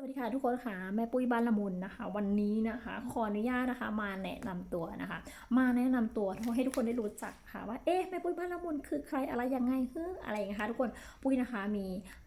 สวัสดีค่ะทุกคนค่ะแม่ปุ้ยบ้านละมุนนะคะ วันนี้นะคะขออนุญาตนะคะ มาแนะนำตัวนะคะ มาแนะนำตัวให้ทุกคนได้รู้จักค่ะว่าเอ๊ะแม่ปุ้ยบ้านละมุนคือใครอะไรยังไงเฮ้ออะไรอย่างเงี้ยค่ะทุกคนปุ้ยนะคะมี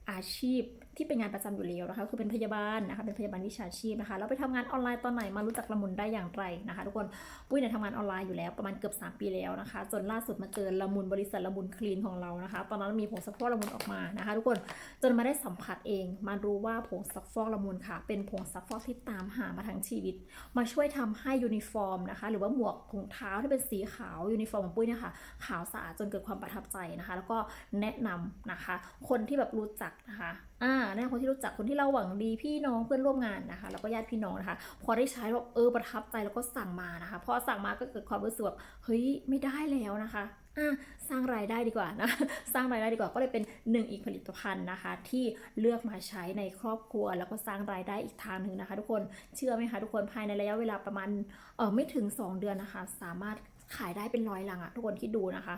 อาชีพ ที่เป็นงานประจำอยู่แล้วนะคะ คือเป็นพยาบาลนะคะ เป็นพยาบาลวิชาชีพนะคะ แล้วไปทำงานออนไลน์ตอนไหนมารู้จักละมุนได้อย่างไรนะคะ ทุกคนปุ้ยเนี่ยทำงานออนไลน์อยู่แล้วประมาณเกือบ 3 ปีแล้วนะคะ จนล่าสุดมาเจอละมุนบริษัทละมุนคลีนของเรานะคะ ตอนนั้นมีผงซักฟอกละมุนออกมานะคะ ทุกคนจนมาได้สัมผัสเอง มารู้ว่าผงซักฟอกละมุนค่ะ เป็นผงซักฟอกที่ตามหามาทั้งชีวิต มาช่วยทำให้ยูนิฟอร์มนะคะ หรือว่าหมวกถุงเท้าที่เป็นสีขาวยูนิฟอร์มของปุ้ยเนี่ยค่ะขาวสะอาดจนเกิดความประทับใจนะคะ แล้วก็แนะนำนะคะ คนที่แบบรู้จักนะคะอ่านะนำคนที่รู้จักคนที่เราหวังดีพี่น้องเพื่อนร่วมงานนะคะ แล้วก็ญาติพี่น้องนะคะ พอได้ใช้แบบเออประทับใจแล้วก็สั่งมานะคะ พอสั่งมาก็เกิดความรู้สึกแบบเฮ้ยไม่ได้แล้วนะคะอะสร้างรายได้ดีกว่านะ สร้างรายได้ดีกว่าก็เลยเป็นหนึ่งอีกผลิตภัณฑ์นะคะ ที่เลือกมาใช้ในครอบครัว แล้วก็สร้างรายได้อีกทางหนึ่งนะคะ ทุกคนเชื่อไหมคะทุกคนภายในระยะเวลาประมาณเออไม่ถึง 2 เดือนนะคะ สามารถขายได้เป็นร้อยลังอะทุกคนคิดดูนะคะ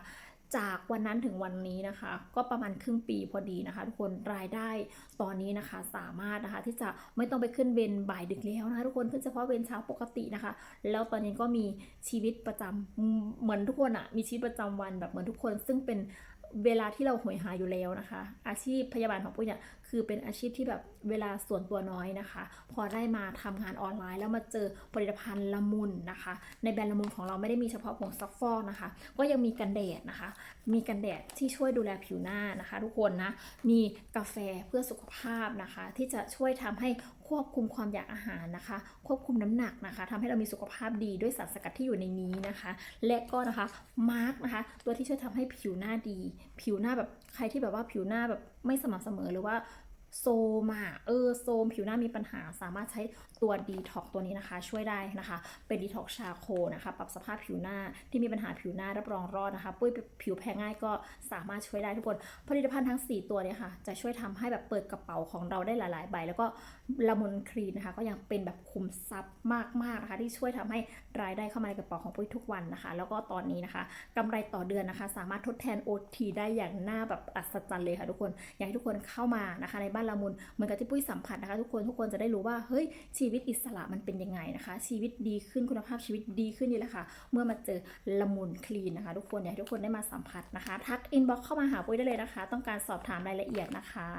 จากวันนั้นถึงวันนี้นะคะ ก็ประมาณครึ่งปีพอดีนะคะ ทุกคนรายได้ตอนนี้นะคะสามารถนะคะที่จะไม่ต้องไปขึ้นเวรบ่ายดึกแล้วนะคะทุกคนขึ้นเฉพาะเวรเช้าปกตินะคะ แล้วตอนนี้ก็มีชีวิตประจำอืมเหมือนทุกคนอะมีชีวิตประจำวันแบบเหมือนทุกคนซึ่งเป็น เวลาที่เราหวยหาอยู่แล้วนะคะ อาชีพพยาบาลของปุ้ยเนี่ยคือเป็นอาชีพที่แบบเวลาส่วนตัวน้อยนะคะ พอได้มาทำงานออนไลน์ แล้วมาเจอผลิตภัณฑ์ละมุนนะคะ ในแบรนด์ละมุนของเราไม่ได้มีเฉพาะผงซักฟอกนะคะ ก็ยังมีกันแดดนะคะ มีกันแดดที่ช่วยดูแลผิวหน้านะคะ ทุกคนนะมีกาแฟเพื่อสุขภาพนะคะ ที่จะช่วยทำให้ควบคุมความอยากอาหารนะคะ ควบคุมน้ำหนักนะคะทำให้เรามีสุขภาพดีด้วยสารสกัดที่อยู่ในนี้นะคะ และก็นะคะมาร์กนะคะ ตัวที่ช่วยทำให้ผิวหน้าดี ผิวหน้าแบบใครที่แบบว่าผิวหน้าแบบไม่สม่ำเสมอหรือว่า โซมอะเออโซมผิวหน้ามีปัญหาสามารถใช้ตัวดีท็อกตัวนี้นะคะ ช่วยได้นะคะ เป็นดีท็อกชาโคนะคะ ปรับสภาพผิวหน้าที่มีปัญหาผิวหน้ารับรองรอดนะคะปุ้ยผิวแพ้ง่ายก็สามารถช่วยได้ทุกคน ผลิตภัณฑ์ทั้ง 4 ตัวเนี่ยค่ะ จะช่วยทำให้แบบเปิดกระเป๋าของเราได้หลาย ๆ ใบ แล้วก็ละมุนคลีนนะคะ ก็ยังเป็นแบบคุมทรัพย์มาก ๆ นะคะ ที่ช่วยทำให้รายได้เข้ามาในกระเป๋าของปุ้ยทุกวันนะคะ แล้วก็ตอนนี้นะคะกำไรต่อเดือนนะคะ สามารถทดแทน OT ได้อย่างน่าแบบอัศจรรย์เลยค่ะทุกคนอยากให้ทุกคนเข้ามานะคะในบ้านละมุนเหมือนกับที่ปุ้ยสัมผัสนะคะทุกคนทุกคนจะได้รู้ว่าเฮ้ยชีวิตอิสระมันเป็นยังไงนะคะ ชีวิตดีขึ้นคุณภาพชีวิตดีขึ้นนี่แหละค่ะ เมื่อมาเจอละมุนคลีนนะคะ ทุกคนอยากให้ทุกคนได้มาสัมผัสนะคะ ทักอินบ็อกเข้ามาหาปุ้ยได้เลยนะคะ ต้องการสอบถามรายละเอียดนะคะ